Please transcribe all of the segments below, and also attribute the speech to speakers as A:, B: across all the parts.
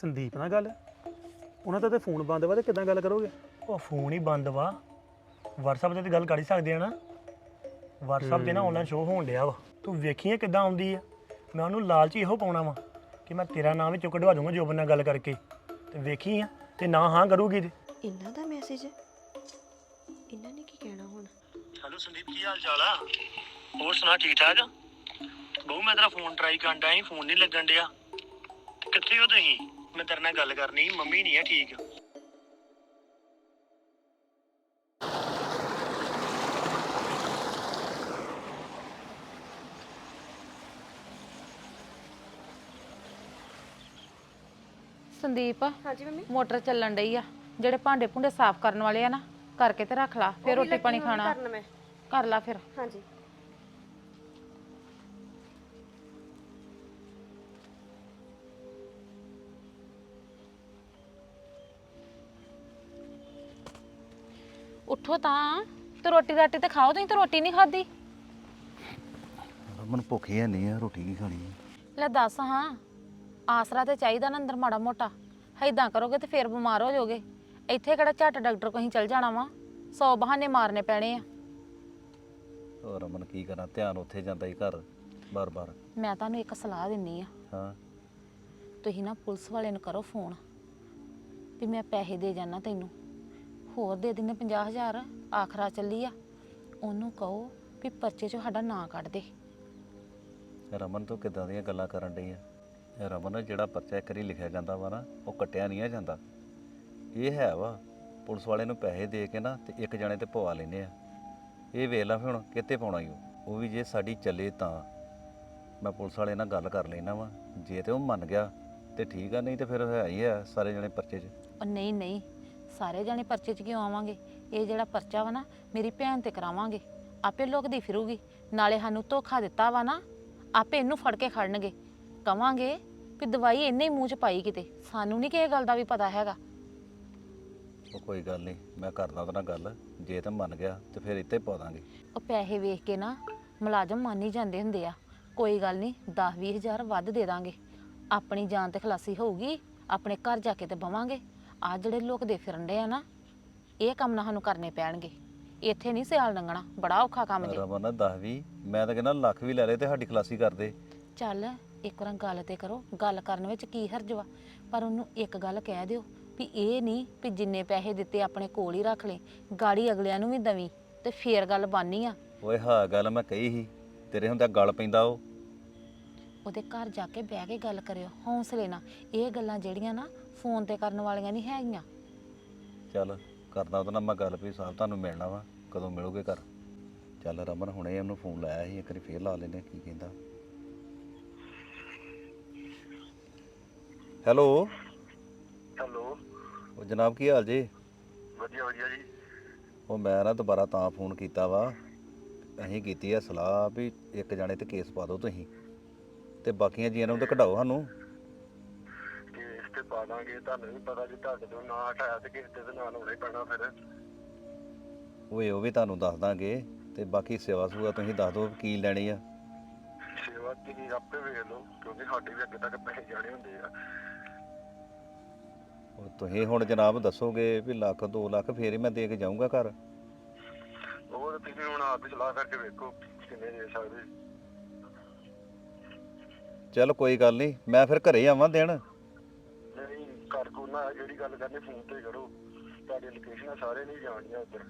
A: ਸੰਦੀਪ ਨਾਲ ਗੱਲ? ਉਹਨਾਂ ਦਾ ਤੇ ਫੋਨ ਬੰਦ ਵਾ ਤੇ ਕਿਦਾਂ ਗੱਲ ਕਰੋਗੇ?
B: ਉਹ ਫੋਨ ਹੀ ਬੰਦ ਵਾ। WhatsApp ਤੇ ਤਾਂ ਗੱਲ ਕਰ ਹੀ ਸਕਦੇ ਆ ਨਾ। WhatsApp ਤੇ ਨਾ ਆਨਲਾਈਨ ਸ਼ੋਅ ਹੋਣ ਡਿਆ ਵਾ। ਤੂੰ ਵੇਖੀਏ ਕਿੱਦਾਂ ਆਉਂਦੀ ਆ? ਮੈਂ ਉਹਨੂੰ ਲਾਲਚ ਇਹੋ ਪਾਉਣਾ ਵਾ ਕਿ ਮੈਂ ਤੇਰਾ ਨਾਮ ਵਿੱਚੋਂ ਕਢਵਾ ਦੂੰਗਾ ਜੋਬਨ ਨਾਲ ਗੱਲ ਕਰਕੇ। ਤੇ ਵੇਖੀ ਆ ਤੇ ਨਾ ਹਾਂ ਕਰੂਗੀ ਤੇ।
C: ਇਹਨਾਂ ਦਾ ਮੈਸੇਜ ਇਹਨਾਂ ਨੇ ਕੀ ਕਹਿਣਾ ਹੁਣ?
B: ਹੈਲੋ ਸੰਦੀਪ ਕੀ ਹਾਲ ਚਾਲ ਆ? ਹੋਰ ਸੁਣਾ ਠੀਕ ਠਾਕ ਬਹੁ ਮੈਂ ਤੇਰਾ ਫੋਨ ਟਰਾਈ ਕਰਨ ਡਿਆ ਸੀ ਫੋਨ ਨਹੀਂ ਲੱਗਣ ਡਿਆ। ਕਿੱਥੇ ਹੋ ਤੁਸੀਂ? ਮੈਂ ਤੇਰੇ ਨਾਲ ਗੱਲ ਕਰਨੀ ਸੀ ਮੰਮੀ ਨਹੀਂ ਆ ਠੀਕ।
D: ਸੰਦੀਪ
C: ਹਾਂਜੀ ਮੰਮੀ?
D: ਮੋਟਰ ਚੱਲਣ ਡਈ ਆ। ਜਿਹੜੇ ਭਾਂਡੇ ਭੁੰਡੇ ਸਾਫ਼ ਕਰਨ ਵਾਲੇ ਆ ਨਾ ਕਰਕੇ ਤੇ ਰੱਖ ਲਾ ਫਿਰ ਰੋਟੀ ਪਾਣੀ ਖਾਣਾ।
C: ਕਰਨ ਮੈਂ।
D: ਕਰ ਲਾ ਫਿਰ।
C: ਹਾਂਜੀ।
D: ਉੱਠੋ ਤਾਂ। ਤੇ ਰੋਟੀ ਰਾਟੀ ਤੇ ਖਾਓ ਤੁਸੀਂ ਤੇ ਰੋਟੀ ਨਹੀਂ ਖਾਦੀ
E: ਮਨ ਭੁੱਖ ਹੀ ਨਹੀਂ ਆ ਰੋਟੀ ਕੀ ਖਾਣੀ ਆ?
D: ਲੈ ਦੱਸ ਹਾਂ ਆਸਰਾ ਤੇ ਚਾਹੀਦਾ ਨਾ ਅੰਦਰ ਮਾੜਾ ਮੋਟਾ। ਐਦਾਂ ਕਰੋਗੇ ਤੇ ਫਿਰ ਬਿਮਾਰ ਹੋ ਜਾਓਗੇ। ਇੱਥੇ ਕਿਹੜਾ ਝੱਟ ਡਾਕਟਰ ਕੋਲ ਹੀ ਚੱਲ ਜਾਣਾ ਵਾ ਸੌ ਬਹਾਨੇ ਮਾਰਨੇ ਪੈਣੇ ਆ।
E: ਹੋਰ ਰਮਨ ਕੀ ਕਰਾਂ ਧਿਆਨ ਉੱਥੇ ਜਾਂਦਾ ਹੀ ਘਰ ਬਾਰ-ਬਾਰ
D: ਮੈਂ ਤੁਹਾਨੂੰ ਇੱਕ ਸਲਾਹ ਦਿੰਨੀ ਆ।
E: ਹਾਂ।
D: ਤੁਸੀਂ ਨਾ ਪੁਲਿਸ ਵਾਲੇ ਨੂੰ ਕਰੋ ਫੋਨ ਵੀ ਮੈਂ ਪੈਸੇ ਦੇ ਜਾਣਾ ਤੈਨੂੰ। ਹੋਰ ਦੇ ਦਿੰਨੇ 50000 ਆਖਰਾ ਚੱਲੀ ਆ। ਉਹਨੂੰ ਕਹੋ ਵੀ ਪਰਚੇ 'ਚੋਂ ਸਾਡਾ ਨਾਂ ਕੱਢ ਦੇ।
E: ਰਮਨ ਤੋਂ ਕਿਦਾਂ ਦੀਆਂ ਗੱਲਾਂ ਕਰਨ ਡਈ ਆ? ਰਮਨ ਜਿਹੜਾ ਪਰਚਾ ਇੱਕ ਵਾਰੀ ਲਿਖਿਆ ਜਾਂਦਾ ਵਾ ਨਾ ਉਹ ਕੱਟਿਆ ਨਹੀਂ ਆ ਜਾਂਦਾ। ਇਹ ਹੈ ਵਾ ਪੁਲਿਸ ਵਾਲੇ ਨੂੰ ਪੈਸੇ ਦੇ ਕੇ ਨਾ ਤੇ ਇੱਕ ਜਣੇ ਤੇ ਪਵਾ ਲੈਨੇ ਆ। ਇਹ ਵੇਖ ਲਾ ਹੁਣ ਕਿੱਥੇ ਪਾਉਣਾ ਈ ਉਹ। ਉਹ ਵੀ ਜੇ ਸਾਡੀ ਚੱਲੇ ਤਾਂ। ਮੈਂ ਪੁਲਿਸ ਵਾਲੇ ਨਾਲ ਗੱਲ ਕਰ ਲੈਣਾ ਵਾ। ਜੇ ਤੇ ਉਹ ਮੰਨ ਗਿਆ ਤੇ ਠੀਕ ਆ ਨਹੀਂ ਤੇ ਫਿਰ ਹੈ ਹੀ ਆ ਸਾਰੇ ਜਣੇ ਪਰਚੇ 'ਚ।
D: ਉਹ ਨਹੀਂ ਨਹੀਂ। ਸਾਰੇ ਜਾਣੇ ਪਰਚੇ 'ਚ ਕਿਉਂ ਆਵਾਂਗੇ? ਇਹ ਜਿਹੜਾ ਪਰਚਾ ਵਾ ਨਾ ਮੇਰੀ ਭੈਣ ਤੇ ਕਰਾਵਾਂਗੇ। ਆਪੇ ਲੁਕਦੀ ਫਿਰੂਗੀ। ਨਾਲੇ ਸਾਨੂੰ ਧੋਖਾ ਦਿੱਤਾ ਵਾ ਨਾ ਆਪੇ ਇਹਨੂੰ ਫੜ ਕੇ ਖੜਨਗੇ। ਕਵਾਂਗੇ ਵੀ ਦਵਾਈ ਇਹਨੇ ਹੀ ਮੂੰਹ 'ਚ ਪਾਈ ਕਿਤੇ। ਸਾਨੂੰ ਨਹੀਂ ਕਿਸੇ ਗੱਲ ਦਾ ਵੀ ਪਤਾ ਹੈਗਾ।
E: ਉਹ ਕੋਈ ਗੱਲ ਨਹੀਂ ਮੈਂ ਕਰਦਾ ਉਹਦੇ ਨਾਲ ਗੱਲ। ਜੇ ਤੇ ਮੰਨ ਗਿਆ ਤੇ ਫਿਰ ਇੱਥੇ ਪਾ ਦਾਂਗੇ।
D: ਉਹ ਪੈਸੇ ਵੇਖ ਕੇ ਨਾ ਮੁਲਾਜ਼ਮ ਮੰਨ ਹੀ ਜਾਂਦੇ ਹੁੰਦੇ ਆ। ਕੋਈ ਗੱਲ ਨਹੀਂ 10 ਹਜ਼ਾਰ ਵੱਧ ਦੇ ਦਾਂਗੇ। ਆਪਣੀ ਜਾਨ ਤੇ ਖਲਾਸੀ ਹੋਊਗੀ ਆਪਣੇ ਘਰ ਜਾ ਕੇ ਤੇ ਬਵਾਂਗੇ। ਆ ਜਿਹੜੇ ਲੋਕ ਦੇ ਫਿਰਨ ਦੇ ਆ ਨਾ ਇਹ ਕੰਮ ਨਾ ਸਾਨੂੰ ਕਰਨੇ ਪੈਣਗੇ। ਇੱਥੇ ਨਹੀਂ ਸਿਆਲ ਲੰਘਣਾ ਬੜਾ ਔਖਾ ਕੰਮ ਜੇ।
E: ਰਮਨ 10 ਵੀ ਮੈਂ ਤਾਂ ਕਹਿੰਦਾ ਲੱਖ ਵੀ ਲੈ ਲੈ ਤੇ ਸਾਡੀ ਖਲਾਸੀ ਕਰ ਦੇ।
D: ਚੱਲ ਇੱਕ ਵਾਰ ਗੱਲ ਤੇ ਕਰੋ ਗੱਲ ਕਰਨ ਵਿੱਚ ਕੀ ਹਰਜ ਵਾ? ਪਰ ਉਹਨੂੰ ਇੱਕ ਗੱਲ ਕਹਿ ਦਿਓ ਵੀ ਇਹ ਨਹੀਂ ਵੀ ਜਿੰਨੇ ਪੈਸੇ ਦਿੱਤੇ ਆਪਣੇ ਕੋਲ ਹੀ ਰੱਖ ਲੈ ਗਾੜੀ ਅਗਲਿਆਂ ਨੂੰ ਵੀ ਦਵੀਂ ਤੇ ਫੇਰ ਗੱਲ ਬਾਨੀ ਆ।
E: ਓਏ ਹਾਂ ਗੱਲ ਮੈਂ ਕਹੀ ਸੀ ਤੇਰੇ ਹੁੰਦਾ ਗਲ ਪੈਂਦਾ ਉਹ।
D: ਉਹਦੇ ਘਰ ਜਾ ਕੇ ਬਹਿ ਕੇ ਗੱਲ ਕਰਿਓ ਹੌਸਲੇ ਨਾਲ। ਇਹ ਗੱਲਾਂ ਜਿਹੜੀਆਂ ਨਾ ਫੋਨ ਤੇ ਕਰਨ ਵਾਲੀਆਂ ਨਹੀਂ ਹੈਗੀਆਂ।
E: ਚੱਲ ਕਰਦਾ ਉਹਦੇ ਨਾਲ ਮੈਂ ਗੱਲ ਵੀ ਸਾਹਿਬ ਤੁਹਾਨੂੰ ਮਿਲਣਾ ਵਾ ਕਦੋਂ ਮਿਲੋਗੇ ਘਰ। ਚੱਲ ਰਮਨ ਹੁਣੇ ਉਹਨੂੰ ਫੋਨ ਲਾਇਆ ਸੀ ਇੱਕ ਵਾਰੀ ਫੇਰ ਲਾ ਲੈਨੇ ਕੀ ਕਹਿੰਦਾ। ਹੈਲੋ।
B: ਹੈਲੋ।
E: ਉਹ ਜਨਾਬ ਕੀ ਹਾਲ ਜੀ?
B: ਵਧੀਆ ਵਧੀਆ ਜੀ।
E: ਉਹ ਮੈਂ ਨਾ ਦੁਬਾਰਾ ਤਾਂ ਫੋਨ ਕੀਤਾ ਵਾ ਅਸੀਂ ਕੀਤੀ ਆ ਸਲਾਹ ਵੀ ਇੱਕ ਜਾਣੇ ਤੇ ਕੇਸ ਪਾ ਦਿਓ ਤੁਸੀਂ। ਤੇ ਬਾਕੀਆਂ ਜੀਆਂ ਨੂੰ ਤਾਂ ਕਢਾਓ ਸਾਨੂੰ।
B: ਕੇਸ ਤੇ ਪਾ ਦਾਂਗੇ ਤੁਹਾਨੂੰ ਵੀ ਪਤਾ ਜੀ ਤੁਹਾਡੇ ਤੋਂ ਨਾ ਹਟਾਇਆ ਤੇ ਕਿਸੇ ਤੇ ਨਾਲ ਹੋਣਾ ਹੀ ਪੈਣਾ ਫਿਰ।
E: ਓਏ ਉਹ ਵੀ ਤੁਹਾਨੂੰ ਦੱਸ ਦਾਂਗੇ ਤੇ ਬਾਕੀ ਸੇਵਾ ਸੂਆ ਤੁਸੀਂ ਦੱਸ ਦਿਓ ਕੀ ਲੈਣੀ ਆ।
B: ਸੇਵਾ ਤੁਸੀਂ ਆਪੇ ਵੇਖ ਲਓ ਕਿਉਂਕਿ ਸਾਡੇ ਵੀ ਅੱਗੇ ਤੱਕ ਪੈਸੇ ਜਾਣੇ ਹੁੰਦੇ ਆ।
E: ਉਹ ਤੁਸੀਂ ਹੁਣ ਜਨਾਬ ਦੱਸੋਗੇ ਵੀ ਲੱਖ 2 ਲੱਖ ਫੇਰ ਹੀ ਮੈਂ ਦੇ ਕੇ ਜਾਊਂਗਾ ਘਰ।
B: ਤੇ ਤੁਸੀਂ ਹੁਣ ਆਪ ਹੀ ਸਲਾਹ ਕਰਕੇ ਵੇਖੋ ਕਿੰਨੇ ਦੇ ਸਕਦੇ।
E: ਚੱਲ ਕੋਈ ਗੱਲ ਨਹੀਂ ਮੈਂ ਫਿਰ ਘਰੇ ਆਵਾਂ ਦੇਣ
B: ਨਹੀਂ ਕਰ ਕੋ ਨਾ ਜਿਹੜੀ ਗੱਲ ਕਰਨੀ ਫੋਨ ਤੇ ਕਰੋ। ਤੁਹਾਡੀ ਲੋਕੇਸ਼ਨਾਂ ਸਾਰੇ ਨਹੀਂ ਜਾਣੀਆਂ ਉੱਧਰ।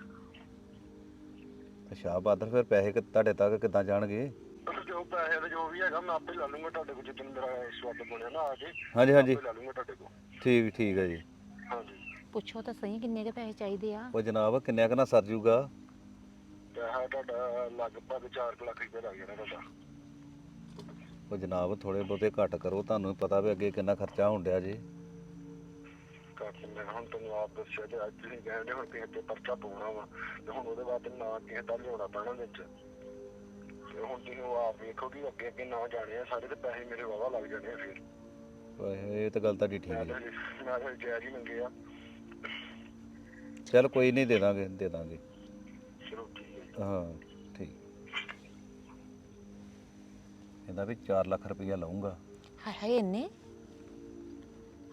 E: ਅੱਛਾ ਬਾਦਰ ਫਿਰ ਪੈਸੇ ਕਿ- ਤੁਹਾਡੇ ਤੱਕ ਕਿੱਦਾਂ ਜਾਣਗੇ?
B: ਜੋ ਪੈਸੇ ਦਾ ਜੋ ਵੀ ਹੈਗਾ ਮੈਂ ਆਪੇ ਲਾ ਲੂੰਗਾ ਤੁਹਾਡੇ ਕੋਲ ਜਿੱਦਣ ਮੇਰਾ ਸਵਾਦ ਬਣਿਆ ਨਾ ਆ ਕੇ
E: ਹਾਂਜੀ ਹਾਂਜੀ।
B: ਆਪੇ ਲਾ ਲੂੰਗਾ ਤੁਹਾਡੇ ਕੋਲ।
E: ਠੀਕ ਠੀਕ ਹੈ ਜੀ।
B: ਹਾਂਜੀ।
D: ਪੁੱਛੋ ਤਾਂ ਸਹੀ ਕਿੰਨੇ ਕੇ ਪੈਸੇ ਚਾਹੀਦੇ ਆ।
E: ਉਹ ਜਨਾਬ ਕਿੰਨਿਆ ਕੁ ਨਾ ਸਰ ਜੂਗਾ?
B: ਪੈਸਾ ਤੁਹਾਡਾ ਲਗਭਗ 4 ਲੱਖ ਰੁਪਏ ਲੱਗ ਜਾਣਾ ਤੁਹਾਡਾ।
E: ਉਹ ਜਨਾਬ ਥੋੜੇ ਬਹੁਤੇ ਘੱਟ ਕਰੋ ਤੁਹਾਨੂੰ ਪਤਾ ਵੀ ਅੱਗੇ ਕਿੰਨਾ ਖਰਚਾ ਹੋਣ ਡਿਆ ਜੀ।
B: ਕਰ ਮੈਂ ਹੁਣ ਤੁਹਾਨੂੰ ਆਪ ਦੱਸਿਆ ਤੇ ਅੱਜ ਤੁਸੀਂ ਕਹਿੰਦੇ ਹੁਣ ਕਿਸੇ ਤੇ ਪਰਚਾ ਪਾਉਣਾ ਵਾ ਤੇ ਹੁਣ ਉਹਦੇ ਬਾਅਦ ਨਾ ਕਿਸੇ ਦਾ ਲਿਆਉਣਾ ਪੈਣਾ ਵਿੱਚ। ਤੇ ਹੁਣ ਤੁਸੀਂ ਉਹ ਆਪ ਵੇਖੋ ਕਿ ਅੱਗੇ ਅੱਗੇ ਨਾ ਜਾਣੇ ਆ ਸਾਰੇ ਤੇ ਪੈਸੇ ਮੇਰੇ ਵਾਵਾ ਲੱਗ ਜਾਣੇ ਆ ਫਿਰ।
E: ਓਏ ਇਹ ਤਾਂ ਗੱਲ ਤੁਹਾਡੀ ਠੀਕ
B: ਮੈਂ
E: ਹੈ
B: ਤਾਂ ਮੈਂ ਤਾਂ ਜਾਇਜ਼ ਹੀ ਮੰਗੇ ਆ
E: ਚੱਲ ਕੋਈ ਨਹੀਂ ਦੇ ਦਾਂਗੇ ਦੇ ਦਾਂਗੇ।
B: ਚਲੋ ਠੀਕ ਹੈ ਜੀ।
E: ਹਾਂ। ਠੀਕ ਇਹਦਾ ਵੀ 4 ਲੱਖ ਰੁਪਈਆ ਲਊਂਗਾ।
D: ਹਾਏ ਹਾਏ ਇੰਨੇ?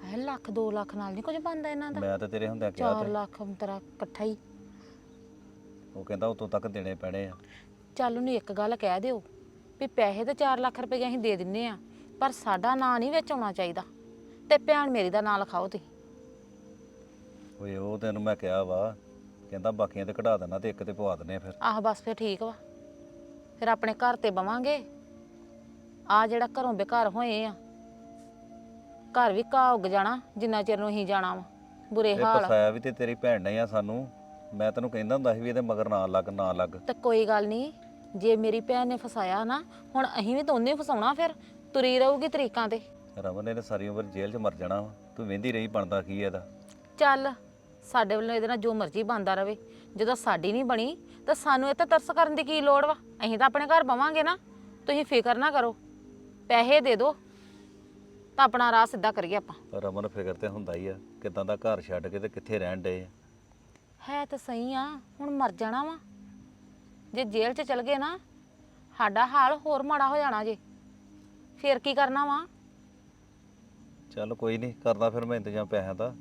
D: ਹੈ ਲੱਖ 2 ਲੱਖ ਨਾਲ ਨਹੀਂ ਕੁਝ ਬਣਦਾ ਇਹਨਾਂ ਦਾ?
E: ਮੈਂ ਤਾਂ ਤੇਰੇ ਹੁੰਦਿਆਂ ਕਿਹਾ
D: 4
E: ਤੇ।
D: ਲੱਖ ਤੇਰਾ ਇਕੱਠਾ ਹੀ।
E: ਉਹ ਕਹਿੰਦਾ ਉਤੋਂ ਤੱਕ ਦੇਣੇ ਪੈਣੇ ਆ।
D: ਚੱਲ ਉਹਨੂੰ ਇੱਕ ਗੱਲ ਕਹਿ ਦਿਓ ਵੀ ਪੈਸੇ ਤਾਂ 4 ਲੱਖ ਰੁਪਏ ਅਸੀਂ ਦੇ ਦਿੰਨੇ ਆ ਪਰ ਸਾਡਾ ਨਾਂ ਨਹੀਂ ਵਿੱਚ ਆਉਣਾ ਚਾਹੀਦਾ। ਤੇ ਭੈਣ ਮੇਰੀ ਦਾ ਨਾਂ ਲਿਖਾਓ ਤੁਸੀਂ।
E: ਓਏ ਉਹ ਤੈਨੂੰ ਮੈਂ ਕਿਹਾ ਵਾ ਕਹਿੰਦਾ ਬਾਕੀਆਂ ਤੇ ਕਢਾ ਦੇਣਾ ਤੇ ਇੱਕ ਤੇ ਪਵਾ ਦਨੇ ਫਿਰ।
D: ਆਹ ਬਸ ਫਿਰ ਠੀਕ ਵਾ। ਫਿਰ ਆਪਣੇ ਘਰ ਤੇ ਬਵਾਂਗੇ ਆ ਜਿਹੜਾ ਘਰੋਂ ਬੇਘਰ ਹੋਏ ਆ। ਘਰ ਵੀ ਘਾਹ ਉੱਗ ਜਾਣਾ ਜਿੰਨਾ ਚਿਰ ਨੂੰ ਅਸੀਂ ਜਾਣਾ ਵਾ। ਬੁਰੇ
E: ਇਹ
D: ਹਾਲ
E: ਫਸਾਇਆ ਵੀ ਤੇ ਤੇਰੀ ਭੈਣ ਨੇ ਆ ਸਾਨੂੰ। ਮੈਂ ਤੈਨੂੰ ਕਹਿੰਦਾ ਹੁੰਦਾ ਸੀ ਵੀ ਇਹਦੇ ਮਗਰ ਨਾ ਲੱਗ ਨਾ ਲੱਗ।
D: ਤੇ ਕੋਈ ਗੱਲ ਨਹੀਂ ਜੇ ਮੇਰੀ ਭੈਣ ਨੇ ਫਸਾਇਆ ਨਾ ਹੁਣ ਅਸੀਂ ਵੀ ਤਾਂ ਉਹਨੇ ਫਸਾਉਣਾ ਫਿਰ। ਤੁਰੀ ਰਹੂਗੀ ਤਰੀਕਾਂ ਤੇ।
E: ਰਮਨ ਨੇ ਤਾਂ ਸਾਰੀ ਉਮਰ ਜੇਲ੍ਹ 'ਚ ਮਰ ਜਾਣਾ ਵਾ। ਤੂੰ ਵੇਂਦੀ ਰਹੀ ਬਣਦਾ ਕੀ ਇਹਦਾ?
D: ਚੱਲ ਸਾਡੇ ਵੱਲੋਂ ਇਹਦੇ ਨਾਲ ਜੋ ਮਰਜ਼ੀ ਬੰਦਾ ਰਵੇ। ਜਦੋਂ ਸਾਡੀ ਨਹੀਂ ਬਣੀ ਤਾਂ ਸਾਨੂੰ ਇਹ ਤੇ ਤਰਸ ਕਰਨ ਦੀ ਕੀ ਲੋੜ ਵਾ? ਅਸੀਂ ਤਾਂ ਆਪਣੇ ਘਰ ਬਵਾਂਗੇ ਨਾ। ਤੁਸੀਂ ਫਿਕਰ ਨਾ ਕਰੋ। ਪੈਸੇ ਦੇ ਦਿਓ ਤਾਂ ਆਪਣਾ ਰਾਹ ਸਿੱਧਾ ਕਰੀਏ ਆਪਾਂ।
E: ਰਮਨ ਫਿਕਰ ਤੇ ਹੁੰਦਾ ਹੀ ਆ ਕਿਦਾਂ ਦਾ ਘਰ ਛੱਡ ਕੇ ਤੇ ਕਿੱਥੇ ਰਹਿਣ ਡੇ ਆ?
D: ਹੈ ਤਾਂ ਸਹੀ ਆ ਹੁਣ ਮਰ ਜਾਣਾ ਵਾ। ਜੇ ਜੇਲ੍ਹ 'ਚ ਚਲ ਗਏ ਨਾ ਸਾਡਾ ਹਾਲ ਹੋਰ ਮਾੜਾ ਹੋ ਜਾਣਾ ਜੇ। ਫੇਰ ਕੀ ਕਰਨਾ ਵਾ?
E: ਚੱਲ ਕੋਈ ਨਹੀਂ ਕਰਦਾ ਫਿਰ ਮੈਂ ਇੰਤਜ਼ਾਮ ਪੈਸਿਆਂ ਦਾ।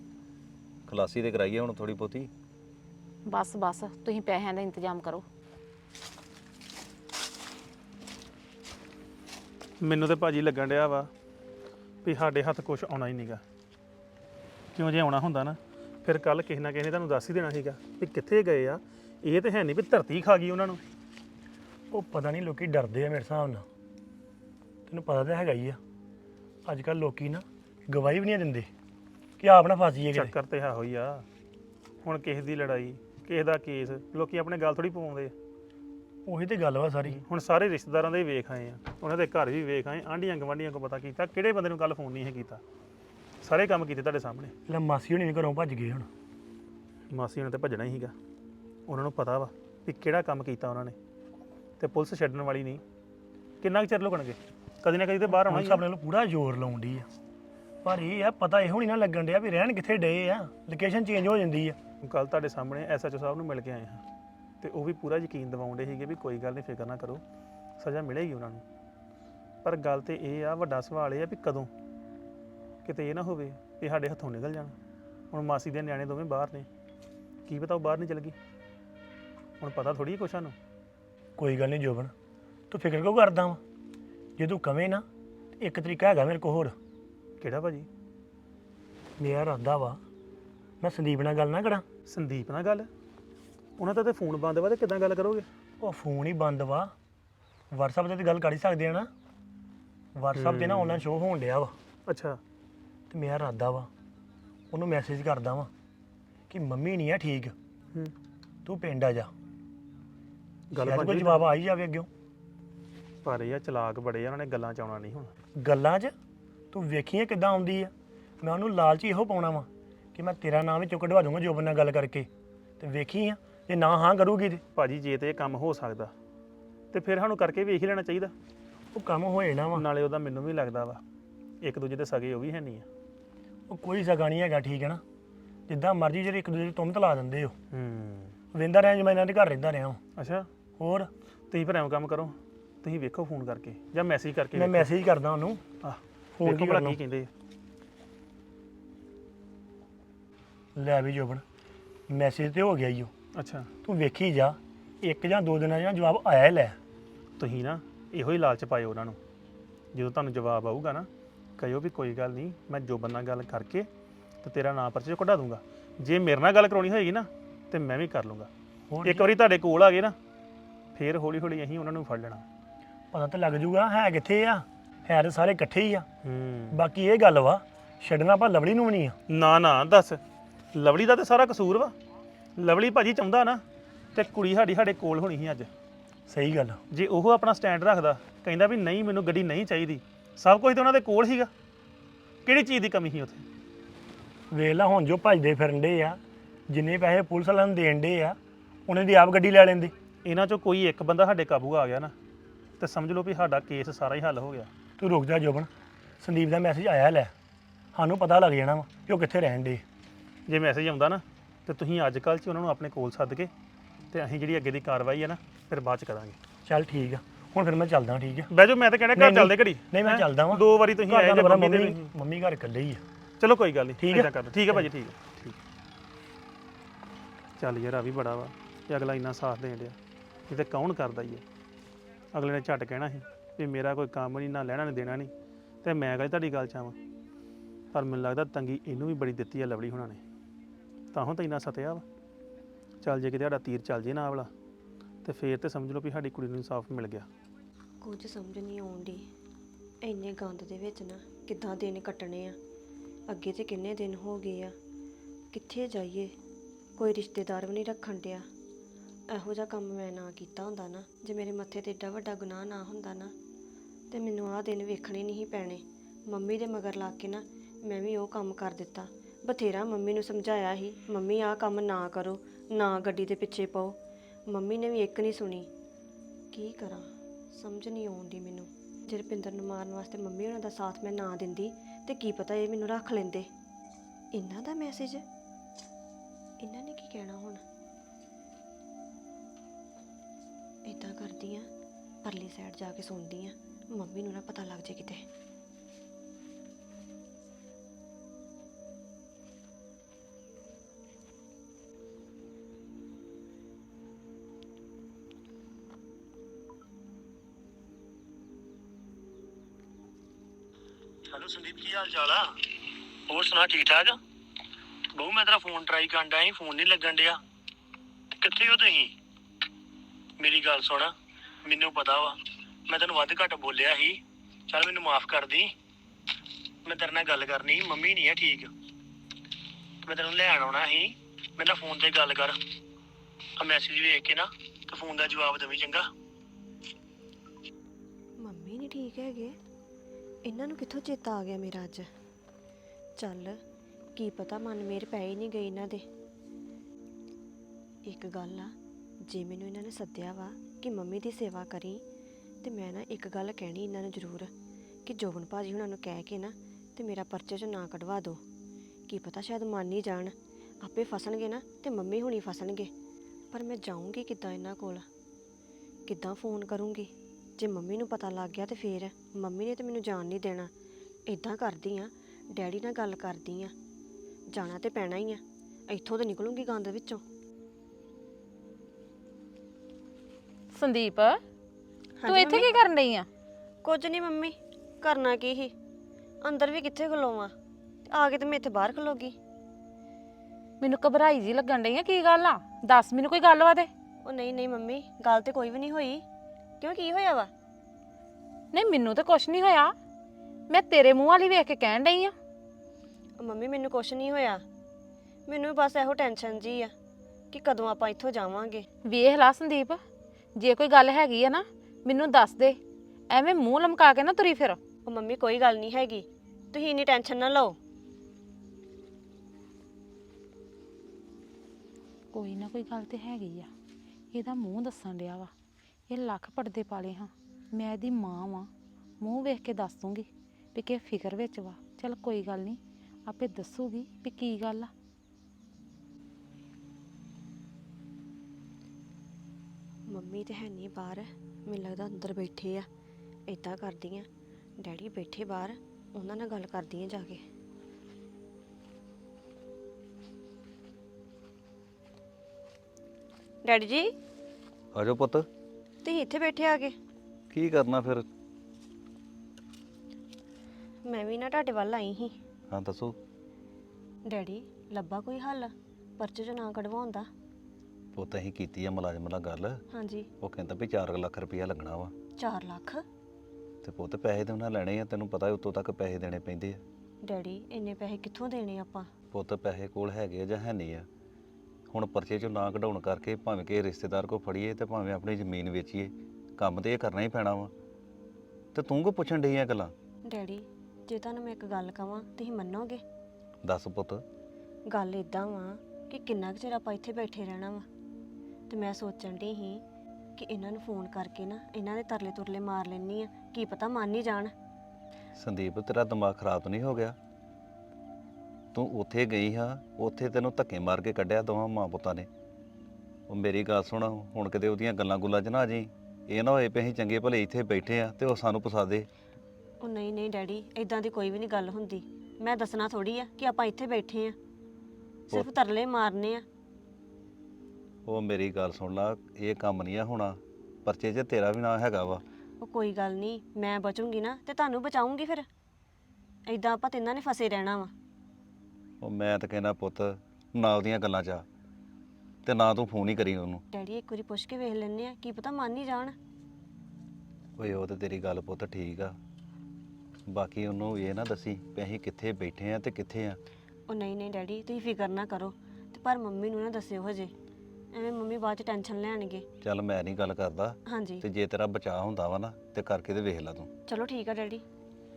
E: ਖਲਾਸੀ ਤੇ ਕਰਾਈਏ ਹੁਣ ਥੋੜੀ ਬਹੁਤੀ।
D: ਬਸ ਬਸ ਤੁਸੀਂ ਪੈਸਿਆਂ ਦਾ ਇੰਤਜ਼ਾਮ ਕਰੋ।
A: ਮੈਨੂੰ ਤੇ ਭਾਜੀ ਲੱਗਣ ਡਿਆ ਵਾ ਵੀ ਸਾਡੇ ਹੱਥ ਕੁਝ ਆਉਣਾ ਹੀ ਨਹੀਂਗਾ ਕਿਉਂ ਜੇ ਆਉਣਾ ਹੁੰਦਾ ਨਾ ਫਿਰ ਕੱਲ ਕਿਸੇ ਨਾ ਕਿਸੇ ਨੇ ਤੁਹਾਨੂੰ ਦੱਸ ਹੀ ਦੇਣਾ ਸੀਗਾ ਵੀ ਕਿੱਥੇ ਗਏ ਆ। ਇਹ ਤੇ ਹੈ ਨਹੀਂ ਵੀ ਧਰਤੀ ਖਾ ਗਈ ਉਹਨਾਂ ਨੂੰ।
B: ਉਹ ਪਤਾ ਨਹੀਂ ਲੋਕੀ ਡਰਦੇ ਆ ਮੇਰੇ ਹਿਸਾਬ ਨਾਲ। ਤੈਨੂੰ ਪਤਾ ਤਾਂ ਹੈਗਾ ਹੀ ਆ। ਅੱਜ ਕੱਲ ਲੋਕੀ ਨਾ ਗਵਾਹੀ ਵੀ ਨਹੀਂ ਦਿੰਦੇ ਕਿ ਆਪ ਨਾ ਫਸ ਜਾਈਏ ਕਿਤੇ।
A: ਚੱਕਰ ਤੇ ਹੈ ਹੋਈ ਆ। ਹੁਣ ਕਿਸੇ ਦੀ ਲੜਾਈ ਕਿਸੇ ਦਾ ਕੇਸ ਲੋਕੀ ਆਪਣੇ ਗੱਲ ਥੋੜੀ ਪਵਾਉਂਦੇ ਆ।
B: ਉਹੀ ਤੇ ਗੱਲ ਵਾ ਸਾਰੀ।
A: ਹੁਣ ਸਾਰੇ ਰਿਸ਼ਤੇਦਾਰਾਂ ਦੇ ਹੀ ਵੇਖ ਆਏ ਆ। ਉਹਨਾਂ ਦੇ ਘਰ ਵੀ ਵੇਖ ਆਏ ਆਂਢੀਆਂ ਗਵਾਂਢੀਆਂ ਕੋ ਪਤਾ ਕੀਤਾ ਕਿਹੜੇ ਬੰਦੇ ਨੂੰ ਕੱਲ ਫੋਨ ਨਹੀਂ ਹੈ ਕੀਤਾ। ਸਾਰੇ ਕੰਮ ਕੀਤੇ ਤੁਹਾਡੇ ਸਾਹਮਣੇ।
B: ਲੈ ਮਾਸੀ ਹੋਣੀ ਵੀ ਘਰੋਂ ਭੱਜ ਗਏ ਹੁਣ।
A: ਮਾਸੀ ਨੇ ਤੇ ਭੱਜਣਾ ਹੀ ਸੀਗਾ। ਉਹਨਾਂ ਨੂੰ ਪਤਾ ਵਾ ਵੀ ਕਿਹੜਾ ਕੰਮ ਕੀਤਾ ਉਹਨਾਂ ਨੇ। ਤੇ ਪੁਲਿਸ ਛੱਡਣ ਵਾਲੀ ਨਹੀਂ। ਕਿੰਨਾ ਕੁ ਚਿਰ ਲੁਕਣਗੇ? ਕਦੀ ਨਾ ਕਦੀ ਤੇ ਬਾਹਰ ਆਉਣਾ
B: ਸਭ ਨੇ ਪੂਰਾ ਜ਼ੋਰ ਲਾਉਂਦੀ ਆ। ਪਰ ਇਹ ਆ ਪਤਾ ਇਹੋ ਨਹੀਂ ਨਾ ਲੱਗਣ ਡਿਆ ਵੀ ਰਹਿਣ ਕਿੱਥੇ ਡਏ ਆ। ਲੋਕੇਸ਼ਨ ਚੇਂਜ ਹੋ ਜਾਂਦੀ ਆ।
A: ਕੱਲ ਤੁਹਾਡੇ ਸਾਹਮਣੇ ਐਸਐਚਓ ਸਾਹਿਬ ਨੂੰ ਮਿਲ ਕੇ ਆਏ ਹਾਂ। ਤੇ ਉਹ ਵੀ ਪੂਰਾ ਯਕੀਨ ਦਿਵਾਉਂਦੇ ਸੀਗੇ ਵੀ ਕੋਈ ਗੱਲ ਨਹੀਂ ਫਿਕਰ ਨਾ ਕਰੋ। ਸਜ਼ਾ ਮਿਲੇਗੀ ਉਹਨਾਂ ਨੂੰ। ਪਰ ਗੱਲ ਤੇ ਇਹ ਆ ਵੱਡਾ ਸਵਾਲ ਇਹ ਆ ਵੀ ਕਦੋਂ? ਕਿਤੇ ਇਹ ਨਾ ਹੋਵੇ ਇਹ ਸਾਡੇ ਹੱਥੋਂ ਨਿਕਲ ਜਾਣ। ਹੁਣ ਮਾਸੀ ਦੇ ਨਿਆਣੇ ਦੋਵੇਂ ਬਾਹਰ ਨੇ। ਕੀ ਪਤਾ ਉਹ ਬਾਹਰ ਨਹੀਂ ਚਲ ਗਈ? ਹੁਣ ਪਤਾ ਥੋੜੀ ਕੁਛ ਸਾਨੂੰ।
B: ਕੋਈ ਗੱਲ ਨਹੀਂ ਜੋਬਨ ਤੂੰ ਫਿਕਰ ਕਿਉਂ ਕਰਦਾ ਵਾ? ਜੇ ਤੂੰ ਕਵੇਂ ਨਾ ਤੇ ਇੱਕ ਤਰੀਕਾ ਹੈਗਾ ਮੇਰੇ ਕੋਲ ਹੋਰ।
A: ਕਿਹੜਾ ਭਾਜੀ?
B: ਮੇਰਾ ਇਰਾਦਾ ਵਾ ਮੈਂ ਸੰਦੀਪ ਨਾਲ ਗੱਲ ਨਾ ਕਰਾਂ।
A: ਸੰਦੀਪ ਨਾਲ ਗੱਲ? ਉਹਨਾਂ ਦਾ ਤੇ ਫੋਨ ਬੰਦ ਵਾ ਤੇ ਕਿਦਾਂ ਗੱਲ ਕਰੋਗੇ?
B: ਉਹ ਫੋਨ ਹੀ ਬੰਦ ਵਾ। WhatsApp ਤੇ ਤਾਂ ਗੱਲ ਕਰ ਹੀ ਸਕਦੇ ਆ ਨਾ। WhatsApp ਤੇ ਨਾ ਆਨਲਾਈਨ ਸ਼ੋਅ ਹੋਣ ਡਿਆ ਵਾ।
A: ਅੱਛਾ।
B: ਤੇ ਮੇਰਾ ਇਰਾਦਾ ਵਾ। ਉਹਨੂੰ ਮੈਸੇਜ ਕਰਦਾ ਵਾ ਕਿ ਮੰਮੀ ਨਹੀਂ ਆ ਠੀਕ।
A: ਹੂੰ।
B: ਤੂੰ ਪਿੰਡ ਆ ਜਾ।
A: ਗੱਲ
B: ਕੋਈ ਜਵਾਬ ਆ ਹੀ ਜਾਵੇ ਅੱਗੇ
A: ਪਰ ਇਹ ਆ ਚਲਾਕ ਬੜੇ ਆ ਉਹਨਾਂ ਨੇ ਗੱਲਾਂ ਚ ਆਉਣਾ ਨਹੀਂ ਹੁਣ।
B: ਗੱਲਾਂ 'ਚ? ਤੂੰ ਵੇਖੀਏ ਕਿੱਦਾਂ ਆਉਂਦੀ ਆ? ਮੈਂ ਉਹਨੂੰ ਲਾਲਚ ਹੀ ਇਹੋ ਪਾਉਣਾ ਵਾ ਕਿ ਮੈਂ ਤੇਰਾ ਨਾਮ ਵਿੱਚੋਂ ਕਢਵਾ ਦੂੰਗਾ ਜੋਬਨ ਨਾਲ ਗੱਲ ਕਰਕੇ। ਤੇ ਵੇਖੀ ਆ? ਜੇ ਨਾ ਹਾਂ ਕਰੂਗੀ ਤੇ
A: ਭਾਜੀ ਜੇ ਤੇ ਇਹ ਕੰਮ ਹੋ ਸਕਦਾ। ਤੇ ਫਿਰ ਸਾਨੂੰ ਕਰਕੇ ਵੇਖ ਹੀ ਲੈਣਾ ਚਾਹੀਦਾ।
B: ਉਹ ਕੰਮ ਹੋ ਜਾਣਾ ਵਾ।
A: ਨਾਲੇ ਉਹਦਾ ਮੈਨੂੰ ਵੀ ਲੱਗਦਾ ਵਾ ਇੱਕ ਦੂਜੇ ਦੇ ਸਗੇ ਉਹ ਵੀ ਹੈ ਨਹੀਂ ਆ।
B: ਉਹ ਕੋਈ ਸਗਾ ਨਹੀਂ ਹੈਗਾ ਠੀਕ ਹੈ ਨਾ? ਜਿੱਦਾਂ ਮਰਜ਼ੀ ਜਿਹੜੇ ਇੱਕ ਦੂਜੇ ਦੀ ਤੁਮਤ ਲਾ ਦਿੰਦੇ ਹੋ।
A: ਹੂੰ।
B: ਵਿੰਦਾ ਰਹਿ ਜਿਵੇਂ ਇਹਨਾਂ ਦੇ ਘਰ ਰਹਿੰਦਾ ਰਿਹਾ ਵਾਂ।
A: ਅੱਛਾ।
B: ਹੋਰ?
A: ਤੁਸੀਂ ਫਿਰ ਕੰਮ ਕਰੋ ਤੁਸੀਂ ਵੇਖੋ ਫੋਨ ਕਰਕੇ ਜਾਂ ਮੈਸੇਜ ਕਰਕੇ
B: ਮੈਂ ਮੈਸੇਜ ਕਰਦਾ ਉਹਨੂੰ।
A: ਆਹ
B: ਫੋਨ ਕੀ
A: ਭਲਾ
B: ਕਰਨਾ?
A: ਕੀ ਕਹਿੰਦੇ ਆ?
B: ਲੈ ਵੀ ਜੋਬਨ ਮੈਸੇਜ ਤੇ ਹੋ ਗਿਆ ਈਓ
A: ਅੱਛਾ।
B: ਤੂੰ ਵੇਖੀ ਜਾ ਇੱਕ ਜਾਂ ਦੋ ਦਿਨਾਂ 'ਚ ਨਾ ਜਵਾਬ ਆਇਆ ਹੀ ਲੈ।
A: ਤੁਸੀਂ ਨਾ ਇਹੋ ਹੀ ਲਾਲਚ ਪਾਇਓ ਉਹਨਾਂ ਨੂੰ। ਜਦੋਂ ਤੁਹਾਨੂੰ ਜਵਾਬ ਆਊਗਾ ਨਾ ਕਹਿਓ ਵੀ ਕੋਈ ਗੱਲ ਨਹੀਂ ਮੈਂ ਜੋਬਨ ਨਾਲ ਗੱਲ ਕਰਕੇ ਤੇ ਤੇਰਾ ਨਾਂ ਪਰਚੇ ਚੋਂ ਕਢਾ ਦੂੰਗਾ। ਜੇ ਮੇਰੇ ਨਾਲ ਗੱਲ ਕਰਾਉਣੀ ਹੋਏਗੀ ਨਾ ਤੇ ਮੈਂ ਵੀ ਕਰ ਲੂੰਗਾ।
B: ਹੋਰ
A: ਇੱਕ ਵਾਰੀ ਤੁਹਾਡੇ ਕੋਲ ਆ ਗਏ ਨਾ ਫੇਰ ਹੌਲੀ ਹੌਲੀ ਅਸੀਂ ਉਹਨਾਂ ਨੂੰ ਫੜ ਲੈਣਾ।
B: ਪਤਾ ਤਾਂ ਲੱਗ ਜੂਗਾ ਹੈ ਕਿੱਥੇ ਆ? ਹੈ ਤਾਂ ਸਾਰੇ ਇਕੱਠੇ ਹੀ ਆ।
A: ਹੂੰ।
B: ਬਾਕੀ ਇਹ ਗੱਲ ਵਾ ਛੱਡਣਾ ਆਪਾਂ ਲਵਲੀ ਨੂੰ ਵੀ ਨਹੀਂ ਆ।
A: ਨਾ ਨਾ ਦੱਸ। ਲਵਲੀ ਦਾ ਤੇ ਸਾਰਾ ਕਸੂਰ ਵਾ। ਲਵਲੀ ਭਾਜੀ ਚਾਹੁੰਦਾ ਨਾ ਤੇ ਕੁੜੀ ਸਾਡੀ ਸਾਡੇ ਕੋਲ ਹੋਣੀ ਸੀ ਅੱਜ।
B: ਸਹੀ ਗੱਲ ਆ।
A: ਜੇ ਉਹ ਆਪਣਾ ਸਟੈਂਡ ਰੱਖਦਾ ਕਹਿੰਦਾ ਵੀ ਨਹੀਂ ਮੈਨੂੰ ਗੱਡੀ ਨਹੀਂ ਚਾਹੀਦੀ। ਸਭ ਕੁਝ ਤਾਂ ਉਹਨਾਂ ਦੇ ਕੋਲ ਸੀਗਾ। ਕਿਹੜੀ ਚੀਜ਼ ਦੀ ਕਮੀ ਸੀ ਉੱਥੇ?
B: ਵੇਖ ਲਾ ਹੁਣ ਜੋ ਭੱਜਦੇ ਫਿਰਨਦੇ ਆ ਜਿੰਨੇ ਪੈਸੇ ਪੁਲਿਸ ਵਾਲਿਆਂ ਨੂੰ ਦੇਣ ਦੇ ਆ ਉਹਨਾਂ ਦੀ ਆਪ ਗੱਡੀ ਲੈ ਲੈਂਦੇ।
A: ਇਹਨਾਂ ਚੋਂ ਕੋਈ ਇੱਕ ਬੰਦਾ ਸਾਡੇ ਕਾਬੂ ਆ ਗਿਆ ਨਾ ਤੇ ਸਮਝ ਲਓ ਵੀ ਸਾਡਾ ਕੇਸ ਸਾਰਾ ਹੀ ਹੱਲ ਹੋ ਗਿਆ।
B: ਤੂੰ ਰੁਕ ਜਾ ਜੋਬਨ ਸੰਦੀਪ ਦਾ ਮੈਸੇਜ ਆਇਆ ਲੈ। ਸਾਨੂੰ ਪਤਾ ਲੱਗ ਜਾਣਾ ਵਾ ਕਿ ਉਹ ਕਿੱਥੇ ਰਹਿਣ ਦੇ
A: ਜੇ ਮੈਸੇਜ ਆਉਂਦਾ ਨਾ ਤੇ ਤੁਸੀਂ ਅੱਜ ਕੱਲ੍ਹ 'ਚ ਉਹਨਾਂ ਨੂੰ ਆਪਣੇ ਕੋਲ ਸੱਦ ਕੇ ਤੇ ਅਸੀਂ ਜਿਹੜੀ ਅੱਗੇ ਦੀ ਕਾਰਵਾਈ ਹੈ ਨਾ ਫਿਰ ਬਾਅਦ 'ਚ ਕਰਾਂਗੇ।
B: ਚੱਲ ਠੀਕ ਆ। ਹੁਣ ਫਿਰ ਮੈਂ ਚੱਲਦਾ ਠੀਕ ਆ?
A: ਬਹਿ ਜਾਓ ਮੈਂ ਤਾਂ ਕਹਿੰਦਾ
B: ਨਹੀਂ,
A: ਘਰ ਚੱਲਦੇ ਘੜੀ।
B: ਨਹੀਂ ਮੈਂ? ਚੱਲਦਾ ਵਾਂ।
A: ਦੋ ਵਾਰੀ ਤੁਸੀਂ ਆਏ ਜੇ ਮੰਮੀ ਦੇ
B: ਮੰਮੀ ਘਰ। ਇਕੱਲੇ ਹੀ ਆ।
A: ਚਲੋ ਕੋਈ ਗੱਲ ਨਹੀਂ
B: ਠੀਕ ਆ?
A: ਕਰ ਠੀਕ ਹੈ ਭਾਜੀ ਠੀਕ ਹੈ ਠੀਕ। ਚੱਲ ਯਾਰ ਆ ਵੀ ਬੜਾ ਵਾ ਕਿ ਅਗਲਾ ਇੰਨਾ ਸਾਥ ਦੇਣ ਡਿਆ। ਇਹ ਤੇ ਕੌਣ ਕਰਦਾ ਹੀ ਹੈ ਅਗਲੇ ਨੇ ਝਟ ਕਹਿਣਾ ਸੀ ਵੀ ਮੇਰਾ ਕੋਈ ਕੰਮ ਨਹੀਂ ਨਾ ਲੈਣਾ ਨਹੀਂ ਦੇਣਾ ਨਹੀਂ ਤੇ ਮੈਂ ਕਹਾਂ ਤੁਹਾਡੀ ਗੱਲ ਚਾਵਾਂ ਪਰ ਮੈਨੂੰ ਲੱਗਦਾ ਤੰਗੀ ਇਹਨੂੰ ਵੀ ਬੜੀ ਦਿੱਤੀ ਹੈ ਲਵਲੀ ਹੁਣਾਂ ਨੇ। ਤਾਂ ਤਾਂ ਇੰਨਾ ਸਤਿਆ ਵਾ। ਚੱਲ ਜੇ ਕਿਤੇ ਸਾਡਾ ਤੀਰ ਚੱਲ ਜੇ ਨਾ ਵਾਲਾ, ਤੇ ਫੇਰ ਤੇ ਸਮਝ ਲਓ ਵੀ ਸਾਡੀ ਕੁੜੀ ਨੂੰ ਇਨਸਾਫ ਮਿਲ ਗਿਆ।
C: ਕੁਝ ਸਮਝ ਨਹੀਂ ਆਉਂਦੀ ਇੰਨੇ ਗੰਦ ਦੇ ਵਿੱਚ ਨਾ ਕਿੱਦਾਂ ਦਿਨ ਕੱਟਣੇ ਆ। ਅੱਗੇ ਤੇ ਕਿੰਨੇ ਦਿਨ ਹੋ ਗਏ ਆ। ਕਿੱਥੇ ਜਾਈਏ? ਕੋਈ ਰਿਸ਼ਤੇਦਾਰ ਵੀ ਨਹੀਂ ਰੱਖਣ ਡਿਆ। ਇਹੋ ਜਿਹਾ ਕੰਮ ਮੈਂ ਨਾ ਕੀਤਾ ਹੁੰਦਾ ਨਾ, ਜੇ ਮੇਰੇ ਮੱਥੇ ਤੇ ਏਡਾ ਵੱਡਾ ਗੁਨਾਹ ਨਾ ਹੁੰਦਾ ਨਾ, ਤੇ ਮੈਨੂੰ ਆਹ ਦਿਨ ਵੇਖਣੇ ਨਹੀਂ ਪੈਣੇ। ਮੰਮੀ ਦੇ ਮਗਰ ਲਾ ਕੇ ਨਾ ਮੈਂ ਵੀ ਉਹ ਕੰਮ ਕਰ ਦਿੱਤਾ। ਬਥੇਰਾ ਮੰਮੀ ਨੂੰ ਸਮਝਾਇਆ ਸੀ, ਮੰਮੀ, ਆਹ ਕੰਮ ਨਾ ਕਰੋ, ਨਾ ਗੱਡੀ ਦੇ ਪਿੱਛੇ ਪਾਓ। ਮੰਮੀ ਨੇ ਵੀ ਇੱਕ ਨਹੀਂ ਸੁਣੀ। ਕੀ ਕਰਾਂ? ਸਮਝ ਨਹੀਂ ਆਉਂਦੀ ਮੈਨੂੰ। ਜੇ ਰੁਪਿੰਦਰ ਨੂੰ ਮਾਰਨ ਵਾਸਤੇ ਮੰਮੀ ਉਹਨਾਂ ਦਾ ਸਾਥ ਮੈਂ ਨਾ ਦਿੰਦੀ, ਤੇ ਕੀ ਪਤਾ ਇਹ ਮੈਨੂੰ ਰੱਖ ਲੈਂਦੇ। ਇਹਨਾਂ ਦਾ ਮੈਸੇਜ ਇਹਨਾਂ ਨੇ ਕੀ ਕਹਿਣਾ ਹੁਣ? ਇਦਾਂ ਕਰਦੀ ਆ, ਪਰਲੀ ਸਾਈਡ ਜਾ ਕੇ ਸੁਣਦੀ ਆ। ਮੰਮੀ ਨੂੰ ਨਾ ਪਤਾ ਲੱਗ ਜੇ ਕਿਤੇ।
B: ਹੈਲੋ ਸੰਦੀਪ ਕੀ ਹਾਲ ਚਾਲ ਆ? ਹੋਰ ਸੁਣਾ ਠੀਕ ਠਾਕ? ਬਹੁ ਮੈਂ ਤੇਰਾ ਫੋਨ ਟਰਾਈ ਕਰਨ ਡਿਆ ਸੀ ਫੋਨ ਨਹੀਂ ਲੱਗਣ ਡਿਆ। ਕਿੱਥੇ ਹੋ ਤੁਸੀਂ? ਮੇਰੀ ਗੱਲ ਸੁਣ ਮੈਨੂੰ ਪਤਾ ਵਾ ਮੈਂ ਤੈਨੂੰ ਵੱਧ ਘੱਟ ਬੋਲਿਆ ਸੀ। ਚੱਲ ਮੈਨੂੰ ਮਾਫ ਕਰ ਦੀ। ਮੈਂ ਤੇਰੇ ਨਾਲ ਗੱਲ ਕਰਨੀ ਮੰਮੀ ਨਹੀਂ ਹੈ ਠੀਕ। ਮੈਂ ਤੈਨੂੰ ਲੈਣ ਆਉਣਾ ਸੀ ਮੇਰੇ ਨਾਲ ਫੋਨ ਤੇ ਗੱਲ ਕਰ। ਆ ਮੈਸੇਜ ਵੇਖ ਕੇ ਨਾ ਤੇ ਫੋਨ ਦਾ ਜਵਾਬ ਦੇਵੀਂ ਚੰਗਾ।
C: ਮੰਮੀ ਨਹੀਂ ਠੀਕ ਹੈਗੇ? ਇਹਨਾਂ ਨੂੰ ਕਿੱਥੋਂ ਚੇਤਾ ਆ ਗਿਆ ਮੇਰਾ ਅੱਜ? ਚੱਲ, ਕੀ ਪਤਾ ਮਨ ਮੇਰ ਪੈ ਹੀ ਨਹੀਂ ਗਈ ਇਹਨਾਂ ਦੇ। ਇੱਕ ਗੱਲ ਆ, ਜੇ ਮੈਨੂੰ ਇਹਨਾਂ ਨੇ ਸੱਦਿਆ ਵਾ ਕਿ ਮੰਮੀ ਦੀ ਸੇਵਾ ਕਰੀ, ਤੇ ਮੈਂ ਨਾ ਇੱਕ ਗੱਲ ਕਹਿਣੀ ਇਹਨਾਂ ਨੂੰ ਜ਼ਰੂਰ, ਕਿ ਜੋਬਨ ਭਾਜੀ ਹੁਣਾਂ ਨੂੰ ਕਹਿ ਕੇ ਨਾ, ਤੇ ਮੇਰਾ ਪਰਚੇ 'ਚ ਨਾ ਕਢਵਾ ਦਿਓ ਕੀ ਪਤਾ ਸ਼ਾਇਦ ਮੰਨ ਹੀ ਜਾਣ, ਆਪੇ ਫਸਣਗੇ ਨਾ, ਤੇ ਮੰਮੀ ਹੁਣੀ ਫਸਣਗੇ। ਪਰ ਮੈਂ ਜਾਊਂਗੀ ਕਿੱਦਾਂ ਇਹਨਾਂ ਕੋਲ? ਕਿੱਦਾਂ ਫੋਨ ਕਰੂੰਗੀ? ਜੇ ਮੰਮੀ ਨੂੰ ਪਤਾ ਲੱਗ ਗਿਆ ਤੇ ਫੇਰ ਮੰਮੀ ਨੇ ਤੇ ਮੈਨੂੰ ਜਾਣ ਨਹੀਂ ਦੇਣਾ। ਇਦਾਂ ਕਰਦੀ ਆ ਡੈਡੀ ਨਾਲ ਗੱਲ ਕਰਦੀ ਆ। ਜਾਣਾ ਤੇ ਪੈਣਾ ਹੀ ਆ। ਇੱਥੋਂ ਤੇ ਨਿਕਲੂੰਗੀ ਗੰਦ ਵਿੱਚੋਂ।
D: ਸੰਦੀਪ ਤੂੰ ਇੱਥੇ ਕੀ ਕਰਨ ਰਹੀ ਆ?
C: ਕੁਝ ਨਹੀਂ ਮੰਮੀ ਕਰਨਾ ਕੀ ਹੀ ਅੰਦਰ ਵੀ ਕਿੱਥੇ ਖਲੋਵਾਂ? ਆ ਕੇ ਤੇ ਮੈਂ ਇੱਥੇ ਬਾਹਰ ਖਲੋਗੀ।
D: ਮੈਨੂੰ ਘਬਰਾਈ ਜੀ ਲੱਗਣ ਡਈ ਆ ਕੀ ਗੱਲ ਆ? ਦੱਸ ਮੈਨੂੰ ਕੋਈ ਗੱਲ ਵਾ ਤੇ?
C: ਉਹ ਨਹੀਂ ਨਹੀਂ ਮੰਮੀ ਗੱਲ ਤੇ ਕੋਈ ਵੀ ਨਹੀਂ ਹੋਈ। ਕਿਉਂ ਕੀ ਹੋਇਆ ਵਾ?
D: ਨਹੀਂ ਮੈਨੂੰ ਤਾਂ ਕੁਛ ਨਹੀਂ ਹੋਇਆ। ਮੈਂ ਤੇਰੇ ਮੂੰਹ ਵਾਲੀ ਵੇਖ ਕੇ ਕਹਿਣ ਡਈ ਆ।
C: ਮੰਮੀ ਮੈਨੂੰ ਕੁਝ ਨਹੀਂ ਹੋਇਆ। ਮੈਨੂੰ ਬਸ ਇਹੋ ਟੈਨਸ਼ਨ ਜੀ ਆ ਕਿ ਕਦੋਂ ਆਪਾਂ ਇੱਥੋਂ ਜਾਵਾਂਗੇ।
D: ਵੇਖ ਲਾ ਸੰਦੀਪ ਜੇ ਕੋਈ ਗੱਲ ਹੈਗੀ ਆ ਨਾ ਮੈਨੂੰ ਦੱਸ ਦੇ। ਐਵੇਂ ਮੂੰਹ ਲਮਕਾ ਕੇ ਨਾ ਤੁਰੀ ਫਿਰ।
C: ਉਹ ਮੰਮੀ ਕੋਈ ਗੱਲ ਨਹੀਂ ਹੈਗੀ। ਤੁਸੀਂ ਇੰਨੀ ਟੈਨਸ਼ਨ ਨਾ ਲਓ।
D: ਕੋਈ ਨਾ ਕੋਈ ਗੱਲ ਤੇ ਹੈਗੀ ਆ। ਇਹਦਾ ਮੂੰਹ ਦੱਸਣ ਡਿਆ ਵਾ। ਇਹ ਲੱਖ ਪਰਦੇ ਪਾਲੇ ਹਾਂ। ਮੈਂ ਇਹਦੀ ਮਾਂ ਵਾਂ। ਮੂੰਹ ਵੇਖ ਕੇ ਦੱਸ ਦੂੰਗੀ ਵੀ ਕਿ ਫਿਕਰ ਵਿੱਚ ਵਾ। ਚਲ ਕੋਈ ਗੱਲ ਨਹੀਂ ਆਪੇ ਦੱਸੂਗੀ ਵੀ ਕੀ ਗੱਲ ਆ।
C: ਮੰਮੀ ਤੇ ਹੈ ਨਹੀਂ ਬਾਹਰ। ਮੈਨੂੰ ਲੱਗਦਾ ਅੰਦਰ ਬੈਠੇ ਆ। ਇਦਾਂ ਕਰਦੀ ਆ ਡੈਡੀ ਬੈਠੇ ਬਾਹਰ। ਉਹਨਾਂ ਨਾਲ ਗੱਲ ਕਰਦੀ ਆ ਜਾ ਕੇ। ਡੈਡੀ ਜੀ?
E: ਆਜੋ ਪੁੱਤ।
C: ਤੁਸੀਂ ਇੱਥੇ ਬੈਠੇ ਆ ਕੇ?
E: ਕੀ ਕਰਨਾ ਫਿਰ?
C: ਮੈਂ ਵੀ ਨਾ ਤੁਹਾਡੇ ਵੱਲ ਆਈ ਸੀ।
E: ਹਾਂ ਦੱਸੋ।
C: ਡੈਡੀ ਲੱਭਾ ਕੋਈ ਹੱਲ? ਪਰਚੇ 'ਚ ਨਾਂ ਕਢਵਾਉਣ ਦਾ
E: ਪੁੱਤ ਅਸੀਂ ਕੀਤੀ ਆ ਮੁਲਾਜ਼ਮ ਨਾਲ ਗੱਲ।
C: ਹਾਂਜੀ।
E: ਉਹ ਕਹਿੰਦਾ ਵੀ 4 ਲੱਖ ਰੁਪਇਆ ਲੱਗਣਾ ਵਾ।
C: 4 ਲੱਖ?
E: ਤੇ ਪੁੱਤ ਪੈਸੇ ਤੇ ਉਹਨਾਂ ਲੈਣੇ ਆ ਤੈਨੂੰ ਪਤਾ ਉਤੋਂ ਤੱਕ ਪੈਸੇ ਦੇਣੇ ਪੈਂਦੇ ਆ।
C: ਡੈਡੀ ਇੰਨੇ ਪੈਸੇ ਕਿੱਥੋਂ ਦੇਣੇ ਆਪਾਂ?
E: ਪੁੱਤ ਪੈਸੇ ਕੋਲ ਹੈਗੇ ਆ ਜਾਂ ਹੈ ਨਹੀਂ ਆ? ਹੁਣ ਪਰਚੇ ਚੋਂ ਨਾ ਕਢਾਉਣ ਕਰਕੇ ਭਾਵੇਂ ਕਿ ਰਿਸ਼ਤੇਦਾਰ ਕੋ ਫੜੀਏ ਤੇ ਭਾਵੇਂ ਆਪਣੀ ਜ਼ਮੀਨ ਵੇਚੀਏ ਕੰਮ ਤੇ ਇਹ ਕਰਨਾ ਹੀ ਪੈਣਾ ਵਾ। ਤੇ ਤੂੰ ਕੋ ਪੁੱਛਣ ਡਈ ਆ ਗੱਲਾਂ?
C: ਡੈਡੀ ਜੇ ਤੁਹਾਨੂੰ ਮੈਂ ਇੱਕ ਗੱਲ ਕਵਾਂ ਤੁਸੀਂ ਮੰਨੋਗੇ?
E: ਦੱਸ ਪੁੱਤ।
C: ਗੱਲ ਇਦਾਂ ਵਾ ਕਿ ਕਿੰਨਾ ਕੁ ਚਿਰ ਆਪਾਂ ਇੱਥੇ ਬੈਠੇ ਰਹਿਣਾ ਵਾ? ਤੇ ਮੈਂ ਸੋਚਣ ਦੀ ਸੀ ਕਿ ਇਹਨਾਂ ਨੂੰ ਫੋਨ ਕਰਕੇ ਨਾ ਇਹਨਾਂ ਦੇ ਤਰਲੇ ਤੁਰਲੇ ਮਾਰ ਲੈਣੀ ਆ। ਕੀ ਪਤਾ ਮੰਨ ਹੀ ਜਾਣ।
E: ਸੰਦੀਪ ਤੇਰਾ ਦਿਮਾਗ ਖਰਾਬ ਤਾਂ ਨਹੀਂ ਹੋ ਗਿਆ? ਤੂੰ ਉੱਥੇ ਗਈ ਹਾਂ ਉੱਥੇ ਤੈਨੂੰ ਧੱਕੇ ਮਾਰ ਕੇ ਕੱਢਿਆ ਦੋਵਾਂ ਮਾਂ ਪੁੱਤਾਂ ਨੇ। ਉਹ ਮੇਰੀ ਗੱਲ ਸੁਣ ਹੁਣ ਕਿਤੇ ਉਹਦੀਆਂ ਗੱਲਾਂ ਗੁੱਲਾਂ 'ਚ ਨਾ ਆ ਜਾਈਂ। ਇਹ ਨਾ ਹੋਏ ਅਸੀਂ ਚੰਗੇ ਭਲੇ ਇੱਥੇ ਬੈਠੇ ਆ ਤੇ ਉਹ ਸਾਨੂੰ ਫਸਾ ਦੇ।
C: ਉਹ ਨਹੀਂ ਨਹੀਂ ਡੈਡੀ ਇਦਾਂ ਦੀ ਕੋਈ ਵੀ ਨਹੀਂ ਗੱਲ ਹੁੰਦੀ। ਮੈਂ ਦੱਸਣਾ ਥੋੜੀ ਆ ਕਿ ਆਪਾਂ ਇੱਥੇ ਬੈਠੇ ਆ ਸਿਰਫ ਤਰਲੇ ਮਾਰਨੇ ਆ।
E: ਉਹ ਮੇਰੀ ਗੱਲ ਸੁਣ ਲਾ ਇਹ ਕੰਮ ਨਹੀਂ ਆ ਹੋਣਾ। ਪਰਚੇ 'ਚ ਤੇਰਾ ਵੀ ਨਾਂ ਹੈਗਾ ਵਾ।
C: ਉਹ ਕੋਈ ਗੱਲ ਨਹੀਂ ਮੈਂ ਬਚੂੰਗੀ ਨਾ ਤੇ ਤੁਹਾਨੂੰ ਬਚਾਉਂਗੀ ਫਿਰ। ਐਦਾਂ ਆਪਾਂ ਤਿੰਨਾਂ ਨੇ ਫਸੇ ਰਹਿਣਾ ਵਾ।
E: ਉਹ ਮੈਂ ਤਾਂ ਕਹਿੰਦਾ ਪੁੱਤ ਨਾ ਉਹਦੀਆਂ ਗੱਲਾਂ 'ਚ ਆ। ਤੇ ਨਾ ਤੂੰ ਫੋਨ ਹੀ ਕਰੀ ਉਹਨੂੰ।
C: ਡੈਡੀ ਇੱਕ ਵਾਰੀ ਪੁੱਛ ਕੇ ਵੇਖ ਲੈਣੇ ਆ ਕੀ ਪਤਾ ਮੰਨ ਹੀ ਜਾਣ।
E: ਓਏ ਉਹ ਤੇ ਤੇਰੀ ਗੱਲ ਪੁੱਤ ਠੀਕ ਆ। ਬਾਕੀ ਉਹਨੂੰ ਇਹ ਨਾ ਦੱਸੀ ਵੀ ਅਸੀਂ ਕਿੱਥੇ ਬੈਠੇ ਆ ਤੇ ਕਿੱਥੇ ਆ।
C: ਉਹ ਨਹੀਂ ਨਹੀਂ ਡੈਡੀ ਤੁਸੀਂ ਫਿਕਰ ਨਾ ਕਰੋ। ਤੇ ਪਰ ਮੰਮੀ ਨੂੰ ਨਾ ਦੱਸਿਓ ਹਜੇ। ਐਵੇਂ ਮੰਮੀ ਬਾਅਦ ਚ ਟੈਨਸ਼ਨ ਲੈਣਗੇ।
E: ਚੱਲ ਮੈਂ ਨਹੀਂ ਗੱਲ ਕਰਦਾ।
C: ਹਾਂਜੀ।
E: ਤੇ ਜੇ ਤੇਰਾ ਬਚਾਅ ਹੁੰਦਾ ਵਾ ਨਾ ਤੇ ਕਰਕੇ ਤੇ ਵੇਖ ਲੈ ਤੂੰ।
C: ਚਲੋ ਠੀਕ ਆ ਡੈਡੀ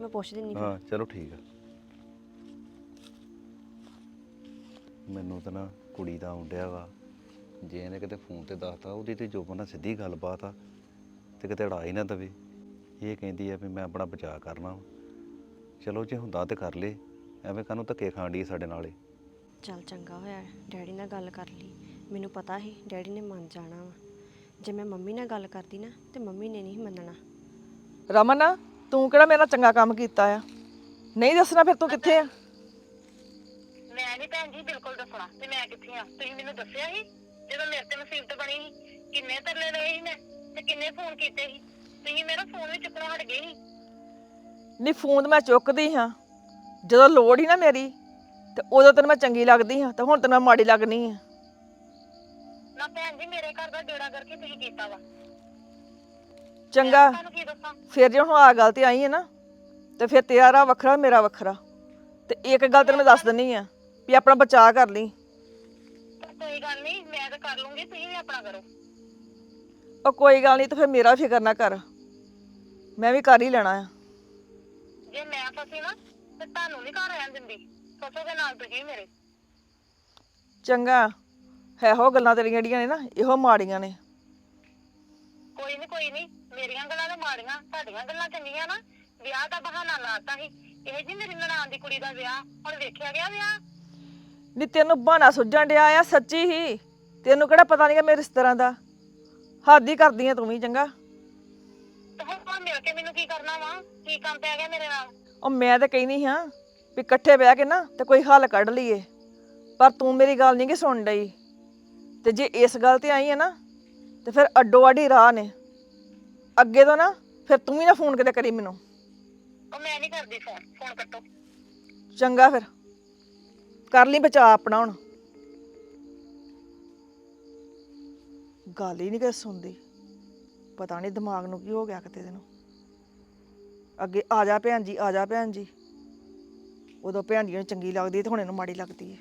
C: ਮੈਂ ਪੁੱਛ ਦਿੰਨੀ ਫਿਰ।
E: ਹਾਂ ਚਲੋ ਠੀਕ ਆ। ਮੈਨੂੰ ਤਾਂ ਨਾ ਕੁੜੀ ਦਾ ਆਉਂਦਿਆ ਵਾ। ਜੇ ਇਹਨੇ ਕਿਤੇ ਫੋਨ ਤੇ ਦੱਸਤਾ ਉਹਦੀ ਤੇ ਜੋਬਨ ਨਾਲ ਸਿੱਧੀ ਗੱਲਬਾਤ ਆ ਤੇ ਕਿਤੇ ਅੜਾ ਹੀ ਨਾ ਦਵੇ। ਇਹ ਕਹਿੰਦੀ ਆ ਵੀ ਮੈਂ ਆਪਣਾ ਬਚਾਅ ਕਰਨਾ ਵਾ। ਚਲੋ ਜੇ ਹੁੰਦਾ ਤੇ ਕਰ ਲੇ ਐਵੇਂ ਕਾਹਨੂੰ ਧੱਕੇ ਖਾਣ ਡਈ ਸਾਡੇ ਨਾਲੇ।
C: ਚੱਲ ਚੰਗਾ ਹੋਇਆ ਡੈਡੀ ਨਾਲ ਗੱਲ ਕਰ ਲਈ। ਮੈਨੂੰ ਪਤਾ ਸੀ ਡੈਡੀ ਨੇ ਮੰਨ ਜਾਣਾ ਵਾ। ਜੇ ਮੈਂ ਮੰਮੀ ਨਾਲ ਗੱਲ ਕਰਦੀ ਨਾ ਤੇ ਮੰਮੀ ਨੇ ਨਹੀਂ ਮੰਨਣਾ।
F: ਰਮਨ ਤੂੰ ਕਿਹੜਾ ਮੇਰਾ ਚੰਗਾ ਕੰਮ ਕੀਤਾ ਆ? ਨਹੀਂ ਦੱਸਣਾ ਫਿਰ ਤੂੰ ਕਿੱਥੇ ਆ?
G: ਨਹੀਂ ਭੈਣ ਜੀ ਬਿਲਕੁਲ ਦੱਸਣਾ ਤੇ ਮੈਂ ਕਿੱਥੇ ਆ। ਤੁਸੀਂ ਮੈਨੂੰ ਦੱਸਿਆ ਸੀ ਜਦੋਂ ਮੇਰੇ ਤੇ ਮੁਸੀਬਤ ਬਣੀ ਸੀ ਕਿੰਨੇ ਤਰਲੇ ਲਏ ਸੀ ਮੈਂ ਤੇ ਕਿੰਨੇ ਫੋਨ ਕੀਤੇ ਸੀ। ਤੁਸੀਂ ਮੇਰਾ ਫੋਨ ਵੀ ਚੁੱਕਣੋਂ ਹਟ ਗਏ ਸੀ।
F: ਨਹੀਂ ਫੋਨ ਤਾਂ ਮੈਂ ਚੁੱਕਦੀ ਹਾਂ। ਜਦੋਂ ਲੋੜ ਹੀ ਨਾ ਮੇਰੀ ਤੇ ਉਦੋਂ ਤੈਨੂੰ ਮੈਂ ਚੰਗੀ ਲੱਗਦੀ ਹਾਂ ਤੇ ਹੁਣ ਤੈਨੂੰ ਮੈਂ ਮਾੜੀ ਲੱਗਣੀ ਆ
G: ਨਾ ਭੈਣ ਜੀ ਮੇਰੇ ਘਰ ਦਾ ਡੇੜਾ ਕਰਕੇ ਤੁਸੀਂ ਕੀਤਾ ਵਾ।
F: ਚੰਗਾ।
G: ਤੁਹਾਨੂੰ ਕੀ ਦੱਸਾਂ?
F: ਫਿਰ ਜੇ ਹੁਣ ਆ ਗੱਲ ਤੇ ਆਈ ਹੈ ਨਾ ਤੇ ਫਿਰ ਤੇਰਾ ਵੱਖਰਾ ਮੇਰਾ ਵੱਖਰਾ। ਤੇ ਇੱਕ ਗੱਲ ਤੈਨੂੰ ਮੈਂ ਦੱਸ ਦਿੰਨੀ ਆ ਵੀ ਆਪਣਾ ਬਚਾਅ ਕਰ ਲਈ।
G: ਕੋਈ ਗੱਲ ਨਹੀਂ ਮੈਂ ਤਾਂ ਕਰ ਲੂੰਗੀ ਤੁਸੀਂ ਵੀ ਆਪਣਾ ਕਰੋ।
F: ਉਹ ਕੋਈ ਗੱਲ ਨਹੀਂ ਤੇ ਫਿਰ ਮੇਰਾ ਫਿਕਰ ਨਾ ਕਰ। ਮੈਂ ਵੀ ਕਰ ਹੀ ਲੈਣਾ ਆ।
G: ਜੇ ਮੈਂ ਫਸੀ ਨਾ ਤੇ ਤੁਹਾਨੂੰ ਨਹੀਂ ਘਰ ਰਹਿਣ ਦਿੰਦੀ। ਫਸੋਗੇ ਨਾਲ ਤੁਸੀਂ ਮੇਰੇ।
F: ਚੰਗਾ। ਹੈ ਹੋ ਗੱਲਾਂ ਤੇਰੀਆਂ ਜਿਹੜੀਆਂ ਨੇ ਨਾ ਇਹੋ ਮਾੜੀਆਂ ਨੇ।
G: ਕੋਈ ਨਹੀਂ ਕੋਈ ਨਹੀਂ ਮੇਰੀਆਂ ਗੱਲਾਂ ਤਾਂ ਮਾੜੀਆਂ ਤੁਹਾਡੀਆਂ ਗੱਲਾਂ ਚੰਗੀਆਂ ਨਾ। ਵਿਆਹ ਦਾ ਬਹਾਨਾ ਲਾਤਾ ਸੀ। ਇਹ ਜੀ ਮੇਰੀ ਨਨਾਣ ਦੀ ਕੁੜੀ ਦਾ ਵਿਆਹ ਹੁਣ ਵੇਖਿਆ ਗਿਆ ਵਿਆਹ?
F: ਨੀ ਤੈਨੂੰ ਬਹਾਨਾ ਸੁੱਝਣ ਡਿਆ ਆ ਸੱਚੀ ਹੀ। ਤੈਨੂੰ ਕਿਹੜਾ ਪਤਾ ਨਹੀਂਗਾ ਮੇਰੇ ਰਿਸ਼ਤੇਦਾਰਾਂ ਦਾ। ਹੱਦ ਹੀ ਕਰਦੀ ਆ ਤੂੰ ਵੀ ਚੰਗਾ।
G: ਤੇ ਹੁਣ ਹੁਣ ਮਿਲ ਕੇ ਮੈਨੂੰ ਕੀ ਕਰਨਾ ਵਾ? ਕੀ ਕੰਮ ਪੈ ਗਿਆ ਮੇਰੇ ਨਾਲ?
F: ਉਹ ਮੈਂ ਤਾਂ ਕਹਿੰਦੀ ਹਾਂ ਵੀ ਇਕੱਠੇ ਬਹਿ ਕੇ ਨਾ ਤੇ ਕੋਈ ਹੱਲ ਕੱਢ ਲਈਏ। ਪਰ ਤੂੰ ਮੇਰੀ ਗੱਲ ਨਹੀਂ ਕਿ ਸੁਣ ਡਈ। ਤੇ ਜੇ ਇਸ ਗੱਲ ਤੇ ਆਈ ਹੈ ਨਾ ਤੇ ਫਿਰ ਅੱਡੋ ਅੱਡੀ ਰਾਹ ਨੇ। ਅੱਗੇ ਤੋਂ ਨਾ ਫਿਰ ਤੂੰ ਵੀ ਨਾ ਫੋਨ ਕਿਤੇ ਕਰੀ ਮੈਨੂੰ।
G: ਉਹ ਮੈਂ ਨਹੀਂ ਕਰਦੀ ਫੋਨ ਫੋਨ ਕੱਟੋ।
F: ਚੰਗਾ ਫਿਰ। ਕਰ ਲਈ ਬਚਾ ਆਪਣਾ ਹੁਣ। ਗੱਲ ਹੀ ਨਹੀਂ ਕਿ ਸੁਣਦੀ। ਪਤਾ ਨਹੀਂ ਦਿਮਾਗ ਨੂੰ ਕੀ ਹੋ ਗਿਆ ਕਿਤੇ ਤੈਨੂੰ। ਅੱਗੇ ਆ ਜਾ ਭੈਣ ਜੀ, ਆ ਜਾ ਭੈਣ ਜੀ। ਉਦੋਂ ਭੈਣ ਜੀ ਨੂੰ ਚੰਗੀ ਲੱਗਦੀ ਤੇ ਹੁਣ ਇਹਨੂੰ ਮਾੜੀ ਲੱਗਦੀ ਹੈ